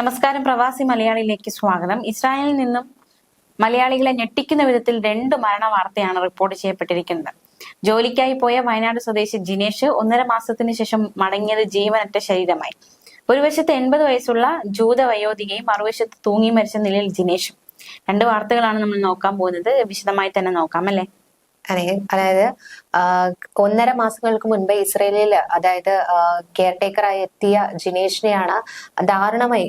നമസ്കാരം പ്രവാസി മലയാളിയിലേക്ക് സ്വാഗതം. ഇസ്രായേലിൽ നിന്നും മലയാളികളെ ഞെട്ടിക്കുന്ന വിധത്തിൽ രണ്ട് മരണ വാർത്തയാണ് റിപ്പോർട്ട് ചെയ്യപ്പെട്ടിരിക്കുന്നത്. ജോലിക്കായി പോയ വയനാട് സ്വദേശി ജിനേഷ് ഒന്നര മാസത്തിന് ശേഷം മടങ്ങിയത് ജീവനറ്റ ശരീരമായി. ഒരു വശത്ത് എൺപത് വയസ്സുള്ള ജൂത വയോധികയും മറുവശത്ത് തൂങ്ങി മരിച്ച നിലയിൽ ജിനേഷും. രണ്ട് വാർത്തകളാണ് നമ്മൾ നോക്കാൻ പോകുന്നത്. വിശദമായി തന്നെ നോക്കാം അല്ലെ? അതെ അതായത് ഒന്നര മാസങ്ങൾക്ക് മുൻപ് ഇസ്രയേലിൽ അതായത് കെയർ ടേക്കറായി എത്തിയ ജിനേഷിനെയാണ് ദാരുണമായി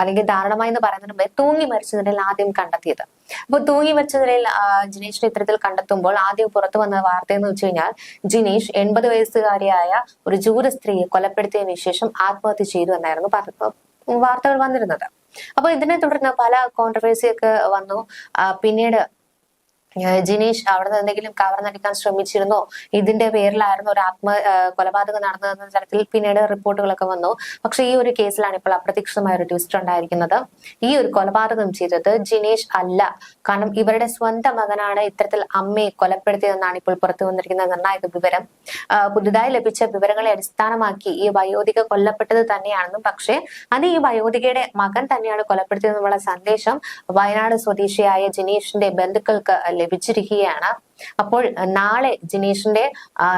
അല്ലെങ്കിൽ ദാരുണമായി എന്ന് പറയുന്നതിന് മുമ്പേ തൂങ്ങി മരിച്ച നിലയിൽ ആദ്യം കണ്ടെത്തിയത്. അപ്പൊ തൂങ്ങി മരിച്ച നിലയിൽ ജിനേഷിനെ ഇത്തരത്തിൽ കണ്ടെത്തുമ്പോൾ ആദ്യം പുറത്തു വന്ന വാർത്ത എന്ന് വെച്ച് കഴിഞ്ഞാൽ ജിനേഷ് എൺപത് വയസ്സുകാരിയായ ഒരു ജൂത സ്ത്രീയെ കൊലപ്പെടുത്തിയതിനു ശേഷം ആത്മഹത്യ ചെയ്തു എന്നായിരുന്നു വാർത്തകൾ വന്നിരുന്നത്. അപ്പൊ ഇതിനെ തുടർന്ന് പല കോൺട്രവേഴ്സിയൊക്കെ വന്നു. പിന്നീട് ജിനീഷ് അവിടെ നിന്ന് എന്തെങ്കിലും കവർന്നടിക്കാൻ ശ്രമിച്ചിരുന്നോ? ഇതിന്റെ പേരിലായിരുന്നു ഒരു ആത്മ കൊലപാതകം നടന്നതെന്ന തരത്തിൽ പിന്നീട് റിപ്പോർട്ടുകളൊക്കെ വന്നു. പക്ഷെ ഈ ഒരു കേസിലാണ് ഇപ്പോൾ അപ്രതീക്ഷിതമായ ഒരു ട്വിസ്റ്റ് ഉണ്ടായിരിക്കുന്നത്. ഈ ഒരു കൊലപാതകം ചെയ്തത് ജിനീഷ് അല്ല. കാരണം ഇവരുടെ സ്വന്തം മകനാണ് ഇത്തരത്തിൽ അമ്മയെ കൊലപ്പെടുത്തിയതെന്നാണ് ഇപ്പോൾ പുറത്തു വന്നിരിക്കുന്ന നിർണായക വിവരം. പുതുതായി ലഭിച്ച വിവരങ്ങളെ അടിസ്ഥാനമാക്കി ഈ വയോധിക കൊല്ലപ്പെട്ടത് തന്നെയാണെന്നും പക്ഷേ അത് ഈ വയോധികയുടെ മകൻ തന്നെയാണ് കൊലപ്പെടുത്തിയതെന്നുള്ള സന്ദേശം വയനാട് സ്വദേശിയായ ജിനീഷിന്റെ ബന്ധുക്കൾക്ക് ലഭിച്ചിരിക്കുകയാണ്. അപ്പോൾ നാളെ ജിനീഷിന്റെ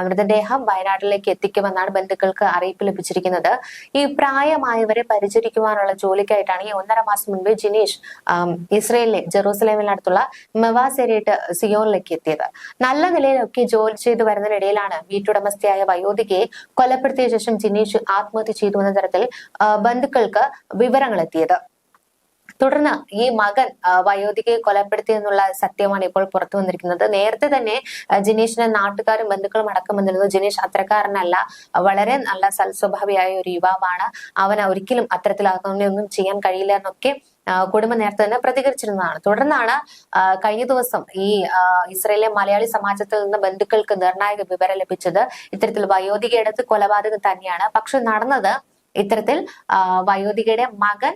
മൃതദേഹം വയനാട്ടിലേക്ക് എത്തിക്കുമെന്നാണ് ബന്ധുക്കൾക്ക് അറിയിപ്പ് ലഭിച്ചിരിക്കുന്നത്. ഈ പ്രായമായവരെ പരിചരിക്കുവാനുള്ള ജോലിക്കായിട്ടാണ് ഈ ഒന്നര മാസം മുൻപ് ജിനീഷ് ഇസ്രയേലിലെ ജെറൂസലേമിനടുത്തുള്ള മെവാസെരേറ്റ് സിയോണിലേക്ക് എത്തിയത്. നല്ല നിലയിലൊക്കെ ജോലി ചെയ്തു വരുന്നതിനിടയിലാണ് വീട്ടുടമസ്ഥയായ വയോധികയെ കൊലപ്പെടുത്തിയ ശേഷം ജിനീഷ് ആത്മഹത്യ ചെയ്തു എന്ന തരത്തിൽ ബന്ധുക്കൾക്ക് വിവരങ്ങൾ എത്തിയത് തുടർന്ന് ഈ മകൻ വയോധികയെ കൊലപ്പെടുത്തി എന്നുള്ള സത്യമാണ് ഇപ്പോൾ പുറത്തു വന്നിരിക്കുന്നത്. നേരത്തെ തന്നെ ജിനീഷിനെ നാട്ടുകാരും ബന്ധുക്കളും അടക്കം വന്നിരുന്നു. ജിനീഷ് അത്തരക്കാരനല്ല വളരെ നല്ല സൽസ്വഭാവിയായ ഒരു യുവാവാണ്. അവൻ ഒരിക്കലും അത്തരത്തിൽ ഒന്നും ചെയ്യാൻ കഴിയില്ല എന്നൊക്കെ കുടുംബം നേരത്തെ തന്നെ പ്രതികരിച്ചിരുന്നതാണ്. തുടർന്നാണ് കഴിഞ്ഞ ദിവസം ഈ ഇസ്രയേലിലെ മലയാളി സമാജത്തിൽ നിന്ന് ബന്ധുക്കൾക്ക് നിർണായക വിവരം ലഭിച്ചത് ഇത്തരത്തിൽ വയോധികയുടെ കൊലപാതകം തന്നെയാണ്. പക്ഷെ നടന്നത് ഇത്തരത്തിൽ വയോധികയുടെ മകൻ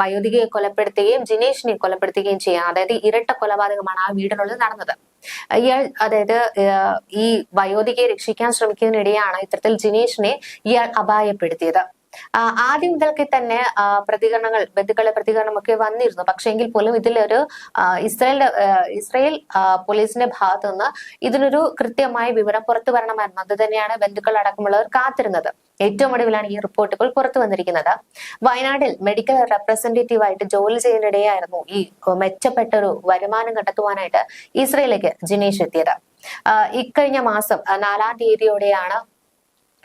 വയോധികയെ കൊലപ്പെടുത്തുകയും ജിനേഷിനെ കൊലപ്പെടുത്തുകയും ചെയ്യാം. അതായത് ഇരട്ട കൊലപാതകമാണ് ആ വീടിനുള്ളിൽ നടന്നത്. ഇയാൾ അതായത് ഈ വയോധികയെ രക്ഷിക്കാൻ ശ്രമിക്കുന്നതിനിടെയാണ് ഇത്തരത്തിൽ ജിനേഷിനെ ഇയാൾ അപായപ്പെടുത്തിയത്. ആദ്യം മുതൽക്ക് തന്നെ പ്രതികരണങ്ങൾ ബന്ധുക്കളുടെ പ്രതികരണമൊക്കെ വന്നിരുന്നു. പക്ഷേ എങ്കിൽ പോലും ഇതിലൊരു ഇസ്രയേലിന്റെ ഇസ്രായേൽ പോലീസിന്റെ ഭാഗത്തു നിന്ന് ഇതിനൊരു കൃത്യമായ വിവരം പുറത്തു വരണമായിരുന്നു. അത് തന്നെയാണ് ബന്ധുക്കൾ അടക്കമുള്ളവർ കാത്തിരുന്നത്. ഏറ്റവും ഒടുവിലാണ് ഈ റിപ്പോർട്ടുകൾ പുറത്തു വന്നിരിക്കുന്നത്. വയനാട്ടിൽ മെഡിക്കൽ റെപ്രസെന്റേറ്റീവ് ആയിട്ട് ജോലി ചെയ്യുന്നിടെയായിരുന്നു ഈ മെച്ചപ്പെട്ട ഒരു വരുമാനം കണ്ടെത്തുവാനായിട്ട് ഇസ്രയേലിലേക്ക് ജിനേഷ് എത്തിയത്. ഇക്കഴിഞ്ഞ മാസം നാലാം തീയതിയോടെയാണ്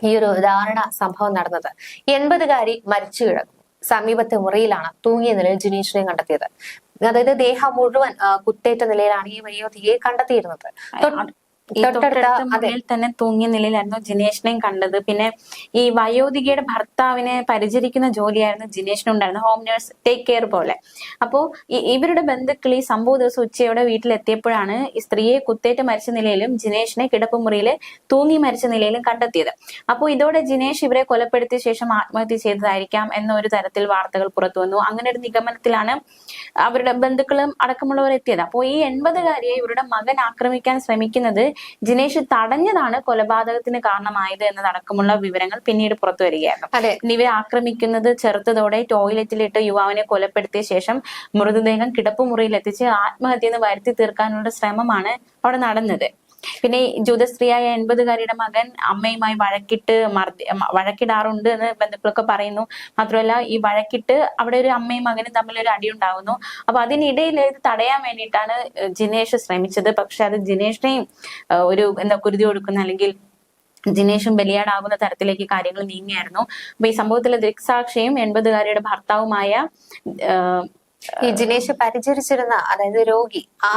ഈ ഒരു ദാരുണ സംഭവം നടന്നത്. എൺപതുകാരി മരിച്ചു കിടക്കും സമീപത്തെ മുറിയിലാണ് തൂങ്ങിയ നിലയിൽ ജിനീഷിനെ കണ്ടെത്തിയത്. അതായത് ദേഹം മുഴുവൻ കുത്തേറ്റ നിലയിലാണ് ഈ വയോധികയെ കണ്ടെത്തിയിരുന്നത്. തൊട്ടടുത്ത മുറിയിൽ തന്നെ തൂങ്ങിയ നിലയിലായിരുന്നു ജിനേഷിനെയും കണ്ടത്. പിന്നെ ഈ വയോധികയുടെ ഭർത്താവിനെ പരിചരിക്കുന്ന ജോലിയായിരുന്നു ജിനേഷിനുണ്ടായിരുന്നത് ഹോം നേഴ്സ് ടേക്ക് കെയർ പോലെ. അപ്പോ ഇവരുടെ ബന്ധുക്കൾ ഈ സംഭവ ദിവസം ഉച്ചയോടെ വീട്ടിലെത്തിയപ്പോഴാണ് ഈ സ്ത്രീയെ കുത്തേറ്റ് മരിച്ച നിലയിലും ജിനേഷിനെ കിടപ്പുമുറിയിൽ തൂങ്ങി മരിച്ച നിലയിലും കണ്ടെത്തിയത്. അപ്പോൾ ഇതോടെ ജിനേഷ് ഇവരെ കൊലപ്പെടുത്തിയ ശേഷം ആത്മഹത്യ ചെയ്തതായിരിക്കാം എന്നൊരു തരത്തിൽ വാർത്തകൾ പുറത്തു വന്നു. അങ്ങനെ ഒരു നിഗമനത്തിലാണ് അവരുടെ ബന്ധുക്കളും അടക്കമുള്ളവർ എത്തിയത്. അപ്പോൾ ഈ എൺപതുകാരിയെ ഇവരുടെ മകൻ ആക്രമിക്കാൻ ശ്രമിക്കുന്നത് ജിനേഷ് തടഞ്ഞതാണ് കൊലപാതകത്തിന് കാരണമായത് എന്നതടക്കമുള്ള വിവരങ്ങൾ പിന്നീട് പുറത്തു വരികയായിരുന്നു ഇവരെ ആക്രമിക്കുന്നത് ചെറുത്തതോടെ ടോയ്ലറ്റിലിട്ട് യുവാവിനെ കൊലപ്പെടുത്തിയ ശേഷം മൃതദേഹം കിടപ്പുമുറിയിൽ എത്തിച്ച് ആത്മഹത്യ എന്ന് വരുത്തി തീർക്കാനുള്ള ശ്രമമാണ് അവിടെ നടന്നത്. പിന്നെ ഈ ജൂതസ്ത്രീയായ എൺപതുകാരിയുടെ മകൻ അമ്മയുമായി വഴക്കിട്ട് മർദ്ദി വഴക്കിടാറുണ്ട് എന്ന് ബന്ധുക്കളൊക്കെ പറയുന്നു. മാത്രമല്ല ഈ വഴക്കിട്ട് അവിടെ ഒരു അമ്മയും മകനും തമ്മിൽ ഒരു അടി ഉണ്ടാകുന്നു അപ്പൊ അതിനിടയിൽ ഇത് തടയാൻ വേണ്ടിയിട്ടാണ് ജിനേഷ് ശ്രമിച്ചത്. പക്ഷെ അത് ജിനേഷിനെയും ഒരു എന്താ കുരുതി കൊടുക്കുന്ന അല്ലെങ്കിൽ ജിനേഷും ബലിയാടാകുന്ന തരത്തിലേക്ക് കാര്യങ്ങൾ നീങ്ങിയായിരുന്നു. അപ്പൊ ഈ സംഭവത്തിലെ ദൃക്സാക്ഷിയും എൺപതുകാരിയുടെ ഭർത്താവുമായ ഈ ജിനേഷ് പരിചരിച്ചിരുന്ന അതായത് രോഗി ആ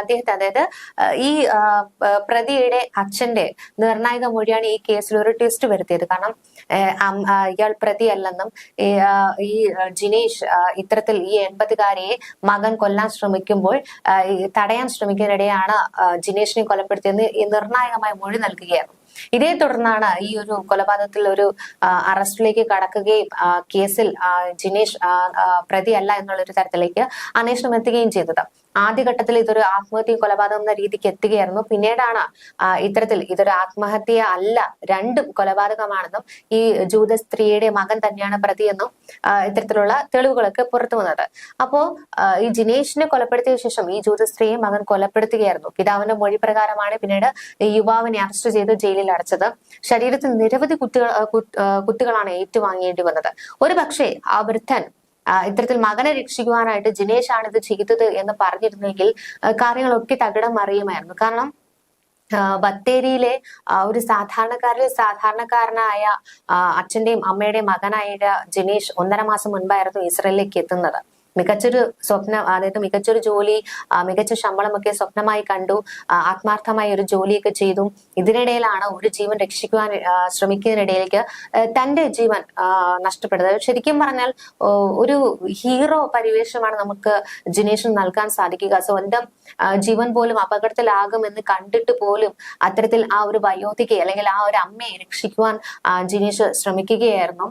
അദ്ദേഹത്തെ അതായത് ഈ പ്രതിയുടെ അച്ഛന്റെ നിർണായക മൊഴിയാണ് ഈ കേസിൽ ഒരു ട്വിസ്റ്റ് വരുത്തിയത്. കാരണം ഇയാൾ പ്രതിയല്ലെന്നും ഈ, ഈ ജിനേഷ് ഇത്തരത്തിൽ ഈ എൺപതുകാരിയെ മകൻ കൊല്ലാൻ ശ്രമിക്കുമ്പോൾ തടയാൻ ശ്രമിക്കുന്നതിനിടെയാണ് ജിനേഷിനെ കൊലപ്പെടുത്തിയെന്ന് ഈ നിർണായകമായ മൊഴി നൽകുകയായിരുന്നു. ഇതേ തുടർന്നാണ് ഈ ഒരു കൊലപാതകത്തിൽ ഒരു അറസ്റ്റിലേക്ക് കടക്കുകയും കേസിൽ ജിനേഷ് പ്രതിയല്ല എന്നുള്ളൊരു തരത്തിലേക്ക് അന്വേഷണം എത്തുകയും ചെയ്തത്. ആദ്യഘട്ടത്തിൽ ഇതൊരു ആത്മഹത്യ കൊലപാതകം എന്ന രീതിക്ക് എത്തുകയായിരുന്നു. പിന്നീടാണ് ഇത്തരത്തിൽ ഇതൊരു ആത്മഹത്യ അല്ല രണ്ടും കൊലപാതകമാണെന്നും ഈ ജൂത സ്ത്രീയുടെ മകൻ തന്നെയാണ് പ്രതിയെന്നും ഇത്തരത്തിലുള്ള തെളിവുകളൊക്കെ പുറത്തു വന്നത്. അപ്പോ ഈ ജിനേഷിനെ കൊലപ്പെടുത്തിയ ശേഷം ഈ ജൂത സ്ത്രീയെ മകൻ കൊലപ്പെടുത്തുകയായിരുന്നു. പിതാവിന്റെ മൊഴി പ്രകാരമാണ് പിന്നീട് ഈ യുവാവിനെ അറസ്റ്റ് ചെയ്ത് ജയിലിൽ അടച്ചത്. ശരീരത്തിൽ നിരവധി കുത്തുകൾ കുട്ടികളാണ് ഏറ്റുവാങ്ങേണ്ടി വന്നത്. ഒരു പക്ഷേ ആ വൃദ്ധൻ ഇത്തരത്തിൽ മകനെ രക്ഷിക്കുവാനായിട്ട് ജിനേഷ് ആണ് ഇത് ചെയ്തത് എന്ന് പറഞ്ഞിരുന്നെങ്കിൽ കാര്യങ്ങളൊക്കെ തകിടം മറിയുമായിരുന്നു. കാരണം ബത്തേരിയിലെ ഒരു സാധാരണക്കാരിൽ സാധാരണക്കാരനായ അച്ഛന്റെയും അമ്മയുടെയും മകനായ ജിനേഷ് ഒന്നര മാസം മുൻപായിരുന്നു ഇസ്രയേലിലേക്ക് എത്തുന്നത്. മികച്ചൊരു സ്വപ്നം അതായത് മികച്ചൊരു ജോലി മികച്ച ശമ്പളമൊക്കെ സ്വപ്നമായി കണ്ടു ആത്മാർത്ഥമായി ഒരു ജോലിയൊക്കെ ചെയ്തു. ഇതിനിടയിലാണ് ഒരു ജീവൻ രക്ഷിക്കുവാൻ ശ്രമിക്കുന്നതിനിടയിലേക്ക് തന്റെ ജീവൻ നഷ്ടപ്പെടുന്നത് ശരിക്കും പറഞ്ഞാൽ ഒരു ഹീറോ പരിവേഷമാണ് നമുക്ക് ജിനേഷിന് നൽകാൻ സാധിക്കുക. സ്വന്തം ജീവൻ പോലും അപകടത്തിലാകുമെന്ന് കണ്ടിട്ട് പോലും അത്തരത്തിൽ ആ ഒരു വയോധിക അല്ലെങ്കിൽ ആ ഒരു അമ്മയെ രക്ഷിക്കുവാൻ ജിനേഷ് ശ്രമിക്കുകയായിരുന്നു.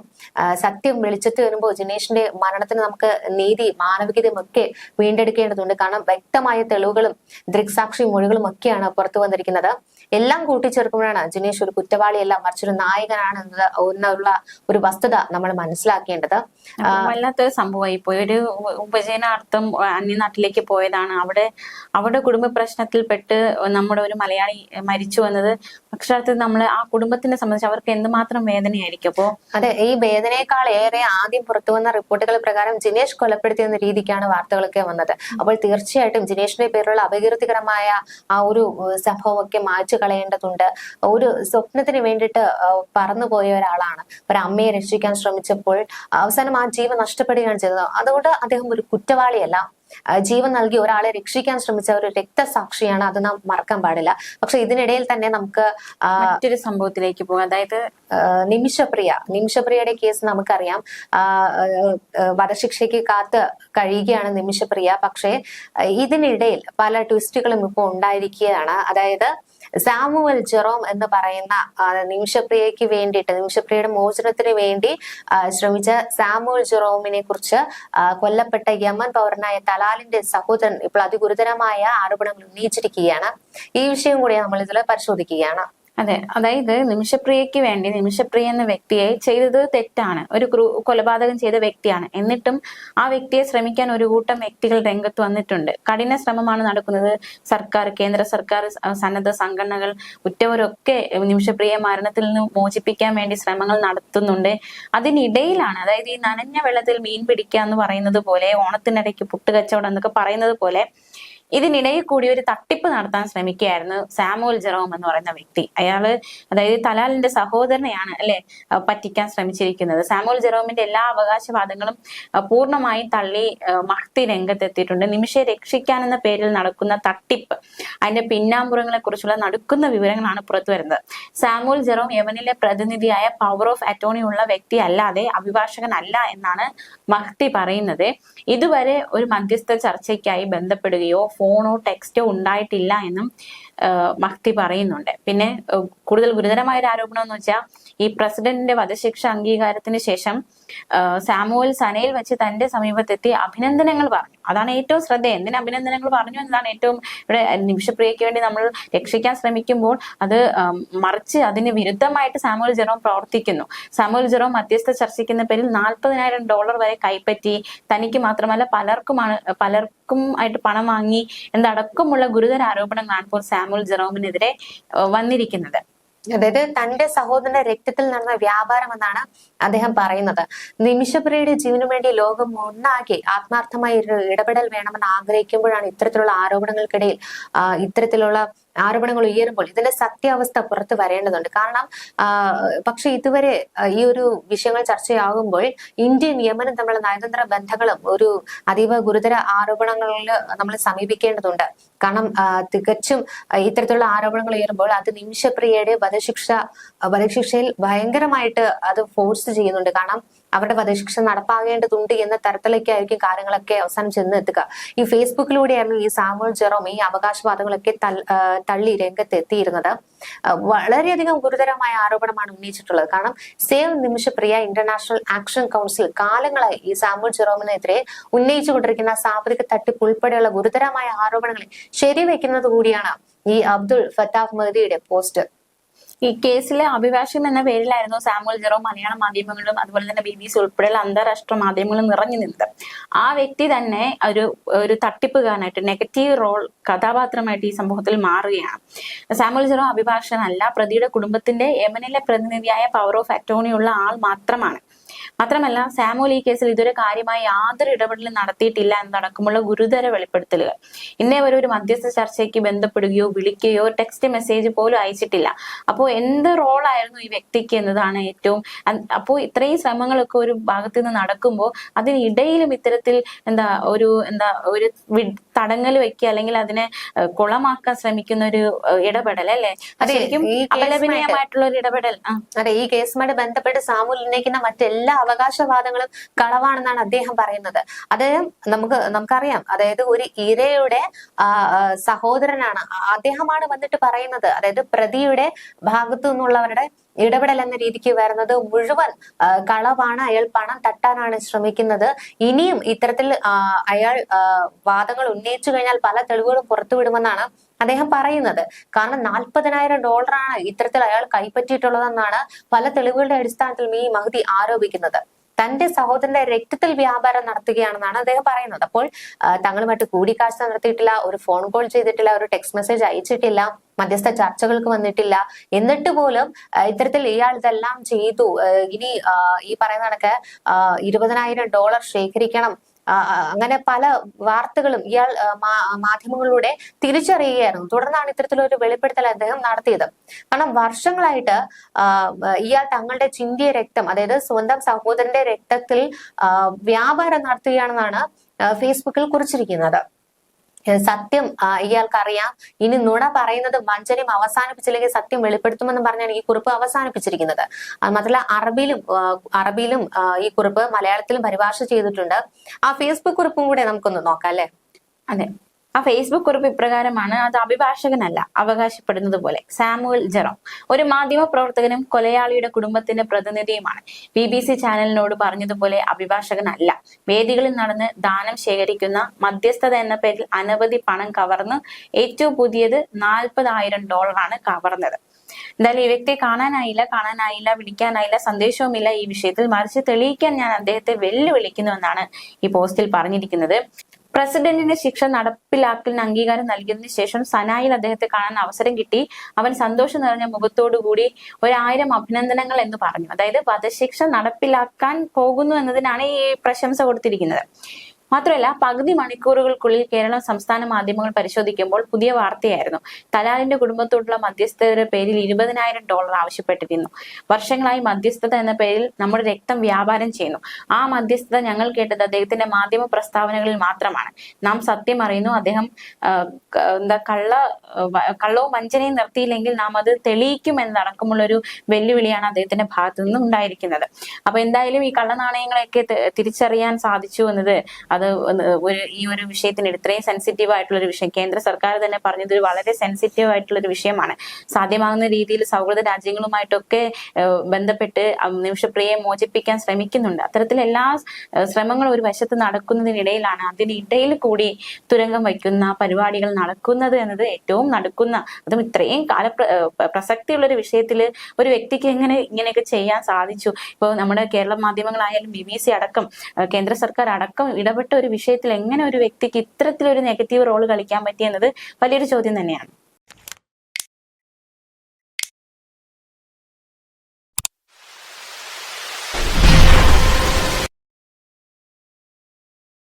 സത്യം വെളിച്ചത്ത് വരുമ്പോൾ ജിനേഷിന്റെ മരണത്തിന് നമുക്ക് നീതി മാനവികതയും ഒക്കെ വീണ്ടെടുക്കേണ്ടതുണ്ട്. കാരണം വ്യക്തമായ തെളിവുകളും ദൃക്സാക്ഷി മൊഴികളും ഒക്കെയാണ് പുറത്തു വന്നിരിക്കുന്നത്. എല്ലാം കൂട്ടിച്ചേർക്കുമ്പോഴാണ് ജിനേഷ് ഒരു കുറ്റവാളിയല്ല മറിച്ചൊരു നായകനാണ് എന്നുള്ള ഒരു വസ്തുത നമ്മൾ മനസ്സിലാക്കേണ്ടത്. വല്ലാത്തൊരു സംഭവമായി പോയി. ഒരു ഉപജയനാർത്ഥം അന്യനാട്ടിലേക്ക് പോയതാണ്. അവിടെ അവിടെ കുടുംബ പ്രശ്നത്തിൽപ്പെട്ട് നമ്മുടെ ഒരു മലയാളി മരിച്ചു വന്നത് അത് നമ്മൾ ആ കുടുംബത്തിനെ സംബന്ധിച്ച് അവർക്ക് എന്തുമാത്രം വേദനയായിരിക്കും? അപ്പോ അതെ ഈ വേദനയേക്കാൾ ഏറെ ആദ്യം പുറത്തു വന്ന റിപ്പോർട്ടുകൾ പ്രകാരം ജിനേഷ് കൊലപ്പെടുത്തിയെന്ന രീതിക്കാണ് വാർത്തകളൊക്കെ വന്നത്. അപ്പോൾ തീർച്ചയായിട്ടും ജിനേഷിന്റെ പേരിലുള്ള അപകീർത്തികരമായ ആ ഒരു സംഭവമൊക്കെ സംഭവമൊക്കെ മായ്ച്ചു കളയേണ്ടതുണ്ട്. ഒരു സ്വപ്നത്തിന് വേണ്ടിയിട്ട് പറന്നുപോയ ഒരാളാണ്. ഒരു അമ്മയെ രക്ഷിക്കാൻ ശ്രമിച്ചപ്പോൾ അവസാനം ആ ജീവൻ നഷ്ടപ്പെടുകയാണ് ചെയ്തത്. അതുകൊണ്ട് അദ്ദേഹം ഒരു കുറ്റവാളിയല്ല. ജീവൻ നൽകി ഒരാളെ രക്ഷിക്കാൻ ശ്രമിച്ച ഒരു രക്തസാക്ഷിയാണ്. അത് നാം മറക്കാൻ പാടില്ല. പക്ഷെ ഇതിനിടയിൽ തന്നെ നമുക്ക് മറ്റൊരു സംഭവത്തിലേക്ക് പോകാം. അതായത് നിമിഷപ്രിയ. നിമിഷപ്രിയയുടെ കേസ് നമുക്കറിയാം. വധശിക്ഷയ്ക്ക് കാത്ത് കഴിയുകയാണ് നിമിഷപ്രിയ. പക്ഷേ ഇതിനിടയിൽ പല ട്വിസ്റ്റുകളും ഇപ്പോൾ ഉണ്ടായിരിക്കുകയാണ്. അതായത് സാമുവൽ ജെറോം എന്ന് പറയുന്ന നിമിഷപ്രിയക്ക് വേണ്ടിയിട്ട് നിമിഷപ്രിയയുടെ മോചനത്തിന് വേണ്ടി ശ്രമിച്ച സാമുവൽ ജെറോമിനെ കുറിച്ച് കൊല്ലപ്പെട്ട യമൻ പൗരനായ തലാലിന്റെ സഹോദരൻ ഇപ്പോൾ അതിഗുരുതരമായ ആരോപണങ്ങൾ ഉന്നയിച്ചിരിക്കുകയാണ്. ഈ വിഷയം കൂടി നമ്മൾ ഇതിൽ പരിശോധിക്കുകയാണ്. അതെ അതായത് നിമിഷപ്രിയയ്ക്ക് വേണ്ടി നിമിഷപ്രിയ എന്ന വ്യക്തിയെ ചെയ്തത് തെറ്റാണ്. ഒരു കൊലപാതകം ചെയ്ത വ്യക്തിയാണ്. എന്നിട്ടും ആ വ്യക്തിയെ ശ്രമിക്കാൻ ഒരു കൂട്ടം വ്യക്തികൾ രംഗത്ത് വന്നിട്ടുണ്ട്. കഠിന ശ്രമമാണ് നടക്കുന്നത്. സർക്കാർ കേന്ദ്ര സർക്കാർ സന്നദ്ധ സംഘടനകൾ ഉറ്റവരൊക്കെ നിമിഷപ്രിയ മരണത്തിൽ നിന്ന് മോചിപ്പിക്കാൻ വേണ്ടി ശ്രമങ്ങൾ നടത്തുന്നുണ്ട്. അതിനിടയിലാണ് അതായത് ഈ നനഞ്ഞ വെള്ളത്തിൽ മീൻ പിടിക്കുക എന്ന് പറയുന്നത് പോലെ ഓണത്തിനിടയ്ക്ക് പുട്ടുകച്ചവടം എന്നൊക്കെ പറയുന്നത് പോലെ ഇതിനിടയിൽ കൂടി ഒരു തട്ടിപ്പ് നടത്താൻ ശ്രമിക്കുകയായിരുന്നു സാമുവൽ ജെറോം എന്ന് പറയുന്ന വ്യക്തി. അയാൾ അതായത് തലാലിന്റെ സഹോദരനെയാണ് അല്ലെ പറ്റിക്കാൻ ശ്രമിച്ചിരിക്കുന്നത്. സാമുവൽ ജെറോമിന്റെ എല്ലാ അവകാശവാദങ്ങളും പൂർണമായി തള്ളി മഹ്തി രംഗത്തെത്തിയിട്ടുണ്ട്. നിമിഷയെ രക്ഷിക്കാൻ എന്ന പേരിൽ നടക്കുന്ന തട്ടിപ്പ് അതിന്റെ പിന്നാമ്പുറങ്ങളെ കുറിച്ചുള്ള നടക്കുന്ന വിവരങ്ങളാണ് പുറത്തു വരുന്നത്. സാമുവൽ ജെറോം യമനിലെ പ്രതിനിധിയായ പവർ ഓഫ് അറ്റോണി ഉള്ള വ്യക്തി അല്ലാതെ അഭിഭാഷകനല്ല എന്നാണ് മഹ്തി പറയുന്നത്. ഇതുവരെ ഒരു മധ്യസ്ഥ ചർച്ചയ്ക്കായി ബന്ധപ്പെടുകയോ ഫോണോ ടെക്സ്റ്റോ ഉണ്ടായിട്ടില്ല എന്നും ആ, മഹ്തി പറയുന്നുണ്ട്. പിന്നെ കൂടുതൽ ഗുരുതരമായ ഒരു ആരോപണം എന്ന് വെച്ചാൽ ഈ പ്രസിഡന്റിന്റെ വധശിക്ഷ അംഗീകാരത്തിന് ശേഷം സാമുവൽ സനയിൽ വെച്ച് തന്റെ സമീപത്തെത്തി അഭിനന്ദനങ്ങൾ പറഞ്ഞു. അതാണ് ഏറ്റവും ശ്രദ്ധ. എന്തിന് അഭിനന്ദനങ്ങൾ പറഞ്ഞു എന്നതാണ് ഏറ്റവും ഇവിടെ നിമിഷപ്രിയയ്ക്ക് വേണ്ടി നമ്മൾ രക്ഷിക്കാൻ ശ്രമിക്കുമ്പോൾ അത് മറിച്ച് അതിന് വിരുദ്ധമായിട്ട് സാമുവൽ ജെറോം പ്രവർത്തിക്കുന്നു. സാമുവൽ ജെറോം മധ്യസ്ഥ ചർച്ചയ്ക്കുന്ന പേരിൽ നാൽപ്പതിനായിരം ഡോളർ വരെ കൈപ്പറ്റി തനിക്ക് മാത്രമല്ല പലർക്കുമാണ് പലർക്കും ആയിട്ട് പണം വാങ്ങി എന്തടക്കമുള്ള ഗുരുതര ആരോപണങ്ങളാണ് ഇപ്പോൾ സാമുവൽ ജെറോമിനെതിരെ വന്നിരിക്കുന്നത്. അതായത് തന്റെ സഹോദരന്റെ രക്തത്തിൽ നടന്ന വ്യാപാരം എന്നാണ് അദ്ദേഹം പറയുന്നത്. നിമിഷപ്രിയയുടെ ജീവനു വേണ്ടി ലോകം ഒന്നാകെ ആത്മാർത്ഥമായി ഒരു ഇടപെടൽ വേണമെന്ന് ആഗ്രഹിക്കുമ്പോഴാണ് ഇത്തരത്തിലുള്ള ആരോപണങ്ങൾക്കിടയിൽ ഇത്തരത്തിലുള്ള ആരോപണങ്ങൾ ഉയരുമ്പോൾ ഇതിന്റെ സത്യാവസ്ഥ പുറത്തു വരേണ്ടതുണ്ട്. കാരണം പക്ഷെ ഇതുവരെ ഈ ഒരു വിഷയങ്ങൾ ചർച്ചയാകുമ്പോൾ ഇന്ത്യയും യമനും തമ്മിലുള്ള നയതന്ത്ര ബന്ധങ്ങളും ഒരു അതീവ ഗുരുതര ആരോപണങ്ങളിൽ നമ്മൾ സമീപിക്കേണ്ടതുണ്ട്. കാരണം തികച്ചും ഇത്തരത്തിലുള്ള ആരോപണങ്ങൾ ഉയരുമ്പോൾ അത് നിമിഷപ്രിയയുടെ വധശിക്ഷ വധശിക്ഷയിൽ ഭയങ്കരമായിട്ട് അത് ഫോഴ്സ് ചെയ്യുന്നുണ്ട്. കാരണം അവരുടെ വധശിക്ഷ നടപ്പാകേണ്ടതുണ്ട് എന്ന തരത്തിലേക്കായിരിക്കും കാര്യങ്ങളൊക്കെ അവസാനം ചെന്ന് എത്തുക ഈ ഫേസ്ബുക്കിലൂടെയായിരുന്നു ഈ സാമുവൽ ജെറോം ഈ അവകാശവാദങ്ങളൊക്കെ തള്ളി രംഗത്തെത്തിയിരുന്നത്. വളരെയധികം ഗുരുതരമായ ആരോപണമാണ് ഉന്നയിച്ചിട്ടുള്ളത്. കാരണം save Nimishapriya international action council കാലങ്ങളായി ഈ സാമുവൽ ജെറോമിനെതിരെ ഉന്നയിച്ചുകൊണ്ടിരിക്കുന്ന സാമ്പത്തിക തട്ടിപ്പ് ഉൾപ്പെടെയുള്ള ഗുരുതരമായ ആരോപണങ്ങളെ ശരിവെക്കുന്നത് കൂടിയാണ് ഈ അബ്ദുൾ ഫത്താഫ് മഹദിയുടെ പോസ്റ്റ്. ഈ കേസിലെ അഭിഭാഷകൻ എന്ന പേരിലായിരുന്നു സാമുവൽ ജെറോ മലയാള മാധ്യമങ്ങളും അതുപോലെ തന്നെ ബി ബി സി ഉൾപ്പെടെയുള്ള അന്താരാഷ്ട്ര മാധ്യമങ്ങളും നിറഞ്ഞു നിന്നത്. ആ വ്യക്തി തന്നെ ഒരു ഒരു തട്ടിപ്പുകാരനായിട്ട് നെഗറ്റീവ് റോൾ കഥാപാത്രമായിട്ട് ഈ സംഭവത്തിൽ മാറുകയാണ്. സാമുവൽ ജെറോ അഭിഭാഷകനല്ല പ്രതിയുടെ കുടുംബത്തിന്റെ യമനിലെ പ്രതിനിധിയായ പവർ ഓഫ് അറ്റോണിയുള്ള ആൾ മാത്രമാണ്. മാത്രമല്ല സാമുവൽ ഈ കേസിൽ ഇതൊരു കാര്യമായി യാതൊരു ഇടപെടലും നടത്തിയിട്ടില്ല എന്നതടക്കമുള്ള ഗുരുതര വെളിപ്പെടുത്തലുകൾ. ഇന്നേ വരെ ഒരു മധ്യസ്ഥ ചർച്ചയ്ക്ക് ബന്ധപ്പെടുകയോ വിളിക്കുകയോ ടെക്സ്റ്റ് മെസ്സേജ് പോലും അയച്ചിട്ടില്ല. അപ്പോൾ എന്ത് റോളായിരുന്നു ഈ വ്യക്തിക്ക് എന്നതാണ് ഏറ്റവും അപ്പോ അപ്പോൾ ഇത്രയും ശ്രമങ്ങളൊക്കെ ഒരു ഭാഗത്ത് നിന്ന് നടക്കുമ്പോൾ അതിനിടയിലും ഇത്തരത്തിൽ എന്താ ഒരു എന്താ ഒരു തടങ്ങൽ വെക്കുക അല്ലെങ്കിൽ അതിനെ കുളമാക്കാൻ ശ്രമിക്കുന്ന ഒരു ഇടപെടൽ അല്ലെ? ശരിക്കും അപലപനീയമായിട്ടുള്ള ഒരു ഇടപെടൽ. അതെ ഈ കേസുമായിട്ട് ബന്ധപ്പെട്ട് സാമൂഹ്യ ഉന്നയിക്കുന്ന മറ്റെല്ലാ അവകാശവാദങ്ങളും കളവാണെന്നാണ് അദ്ദേഹം പറയുന്നത്. അദ്ദേഹം നമുക്ക് നമുക്കറിയാം. അതായത് ഒരു ഇരയുടെ സഹോദരനാണ്. അദ്ദേഹമാണ് വന്നിട്ട് പറയുന്നത്. അതായത് പ്രതിയുടെ ഭാഗത്തു നിന്നുള്ളവരുടെ ഇടപെടൽ എന്ന രീതിക്ക് വരുന്നത് മുഴുവൻ കളവാണ്. അയാൾ പണം തട്ടാനാണ് ശ്രമിക്കുന്നത്. ഇനിയും ഇത്തരത്തിൽ അയാൾ വാദങ്ങൾ ഉന്നയിച്ചു കഴിഞ്ഞാൽ പല തെളിവുകളും പുറത്തുവിടുമെന്നാണ് അദ്ദേഹം പറയുന്നത്. കാരണം നാൽപ്പതിനായിരം ഡോളറാണ് ഇത്തരത്തിൽ അയാൾ കൈപ്പറ്റിയിട്ടുള്ളതെന്നാണ് പല തെളിവുകളുടെ അടിസ്ഥാനത്തിൽ ഈ മഹദി ആരോപിക്കുന്നത്. തന്റെ സഹോദരന്റെ രക്തത്തിൽ വ്യാപാരം നടത്തുകയാണെന്നാണ് അദ്ദേഹം പറയുന്നത്. അപ്പോൾ തങ്ങളുമായിട്ട് കൂടിക്കാഴ്ച നടത്തിയിട്ടില്ല ഒരു ഫോൺ കോൾ ചെയ്തിട്ടില്ല ഒരു ടെക്സ്റ്റ് മെസ്സേജ് അയച്ചിട്ടില്ല മധ്യസ്ഥ ചർച്ചകൾക്ക് വന്നിട്ടില്ല. എന്നിട്ട് പോലും ഇത്തരത്തിൽ ഇയാൾ ഇതെല്ലാം ചെയ്തു. ഇനി ഈ പറയുന്ന കണക്ക് ഇരുപതിനായിരം ഡോളർ ശേഖരിക്കണം. അങ്ങനെ പല വാർത്തകളും ഇയാൾ മാധ്യമങ്ങളിലൂടെ തിരിച്ചറിയുകയായിരുന്നു. തുടർന്നാണ് ഇത്തരത്തിലൊരു വെളിപ്പെടുത്തൽ അദ്ദേഹം നടത്തിയത്. കാരണം വർഷങ്ങളായിട്ട് ഇയാൾ തങ്ങളുടെ ചിന്തിയ രക്തം അതായത് സ്വന്തം സഹോദരന്റെ രക്തത്തിൽ വ്യാപാരം നടത്തുകയാണെന്നാണ് ഫേസ്ബുക്കിൽ കുറിച്ചിരിക്കുന്നത്. സത്യം ഇയാൾക്കറിയാം. ഇനി നുണ പറയുന്നത് വഞ്ചനയും അവസാനിപ്പിച്ചില്ലെങ്കിൽ സത്യം വെളിപ്പെടുത്തുമെന്ന് പറഞ്ഞാണ് ഈ കുറിപ്പ് അവസാനിപ്പിച്ചിരിക്കുന്നത്. മാത്രമല്ല അറബിയിലും അറബിയിലും ഈ കുറിപ്പ് മലയാളത്തിലും പരിഭാഷ ചെയ്തിട്ടുണ്ട്. ആ ഫേസ്ബുക്ക് കുറിപ്പും കൂടെ നമുക്കൊന്ന് നോക്കാം അല്ലെ? അതെ. ആ ഫേസ്ബുക്ക് കുറിപ്പ് ഇപ്രകാരമാണ് അത് അഭിഭാഷകനല്ല അവകാശപ്പെടുന്നത് പോലെ. സാമുവൽ ജെറോം ഒരു മാധ്യമ പ്രവർത്തകനും കൊലയാളിയുടെ കുടുംബത്തിന്റെ പ്രതിനിധിയുമാണ്. ബി ബി സി ചാനലിനോട് പറഞ്ഞതുപോലെ അഭിഭാഷകനല്ല. വേദികളിൽ നടന്ന് ദാനം ശേഖരിക്കുന്ന മധ്യസ്ഥത എന്ന പേരിൽ അനവധി പണം കവർന്ന് ഏറ്റവും പുതിയത് നാൽപ്പതായിരം ഡോളറാണ് കവർന്നത്. എന്തായാലും ഈ വ്യക്തിയെ കാണാനായില്ല കാണാനായില്ല വിളിക്കാനായില്ല സന്ദേശവുമില്ല ഈ വിഷയത്തിൽ. മറിച്ച് തെളിയിക്കാൻ ഞാൻ അദ്ദേഹത്തെ വെല്ലുവിളിക്കുന്നു എന്നാണ് ഈ പോസ്റ്റിൽ പറഞ്ഞിരിക്കുന്നത്. പ്രസിഡന്റിന്റെ ശിക്ഷ നടപ്പിലാക്കലിന് അംഗീകാരം നൽകിയതിനു ശേഷം സനായിൽ അദ്ദേഹത്തെ കാണാൻ അവസരം കിട്ടി. അവൻ സന്തോഷം നിറഞ്ഞ മുഖത്തോടുകൂടി ഒരായിരം അഭിനന്ദനങ്ങൾ എന്ന് പറഞ്ഞു. അതായത് വധശിക്ഷ നടപ്പിലാക്കാൻ പോകുന്നു എന്നതിനാണ് ഈ പ്രശംസ കൊടുത്തിരിക്കുന്നത്. മാത്രമല്ല പകുതി മണിക്കൂറുകൾക്കുള്ളിൽ കേരളം സംസ്ഥാന മാധ്യമങ്ങൾ പരിശോധിക്കുമ്പോൾ പുതിയ വാർത്തയായിരുന്നു. തലാലിന്റെ കുടുംബത്തോടുള്ള മധ്യസ്ഥതയുടെ പേരിൽ ഇരുപതിനായിരം ഡോളർ ആവശ്യപ്പെട്ടിരുന്നു. വർഷങ്ങളായി മധ്യസ്ഥത എന്ന പേരിൽ നമ്മുടെ രക്തം വ്യാപാരം ചെയ്യുന്നു. ആ മധ്യസ്ഥത ഞങ്ങൾ കേട്ടത് അദ്ദേഹത്തിന്റെ മാധ്യമ പ്രസ്താവനകളിൽ മാത്രമാണ്. നാം സത്യം അറിയുന്നു അദ്ദേഹം എന്താ കള്ള കള്ളവും വഞ്ചനയും നിർത്തിയില്ലെങ്കിൽ നാം അത് തെളിയിക്കും എന്നടക്കമുള്ള ഒരു വെല്ലുവിളിയാണ് അദ്ദേഹത്തിന്റെ ഭാഗത്തു നിന്ന് ഉണ്ടായിരിക്കുന്നത്. അപ്പൊ എന്തായാലും ഈ കള്ളനാണയങ്ങളെയൊക്കെ തിരിച്ചറിയാൻ സാധിച്ചു എന്നത് അത് ഒരു ഈ ഒരു വിഷയത്തിന് ഇത്രയും സെൻസിറ്റീവ് ആയിട്ടുള്ള ഒരു വിഷയം. കേന്ദ്ര സർക്കാർ തന്നെ പറഞ്ഞത് ഒരു വളരെ സെൻസിറ്റീവ് ആയിട്ടുള്ള ഒരു വിഷയമാണ്. സാധ്യമാകുന്ന രീതിയിൽ സൗഹൃദ രാജ്യങ്ങളുമായിട്ടൊക്കെ ബന്ധപ്പെട്ട് നിമിഷപ്രിയയെ മോചിപ്പിക്കാൻ ശ്രമിക്കുന്നുണ്ട്. അത്തരത്തിൽ എല്ലാ ശ്രമങ്ങളും ഒരു വശത്ത് നടക്കുന്നതിനിടയിലാണ് അതിനിടയിൽ കൂടി തുരങ്കം വയ്ക്കുന്ന പരിപാടികൾ നടക്കുന്നത് എന്നത് ഏറ്റവും നടക്കുന്ന അതും ഇത്രയും കാല പ്രസക്തിയുള്ള ഒരു വിഷയത്തിൽ ഒരു വ്യക്തിക്ക് എങ്ങനെ ഇങ്ങനെയൊക്കെ ചെയ്യാൻ സാധിച്ചു? ഇപ്പോൾ നമ്മുടെ കേരള മാധ്യമങ്ങളായാലും ബി ബി സി അടക്കം കേന്ദ്ര സർക്കാർ അടക്കം ഇടപെട്ട ഒരു വിഷയത്തിൽ എങ്ങനെ ഒരു വ്യക്തിക്ക് ഇത്തരത്തിലൊരു നെഗറ്റീവ് റോൾ കളിക്കാൻ പറ്റിയെന്നത് വലിയൊരു ചോദ്യം തന്നെയാണ്.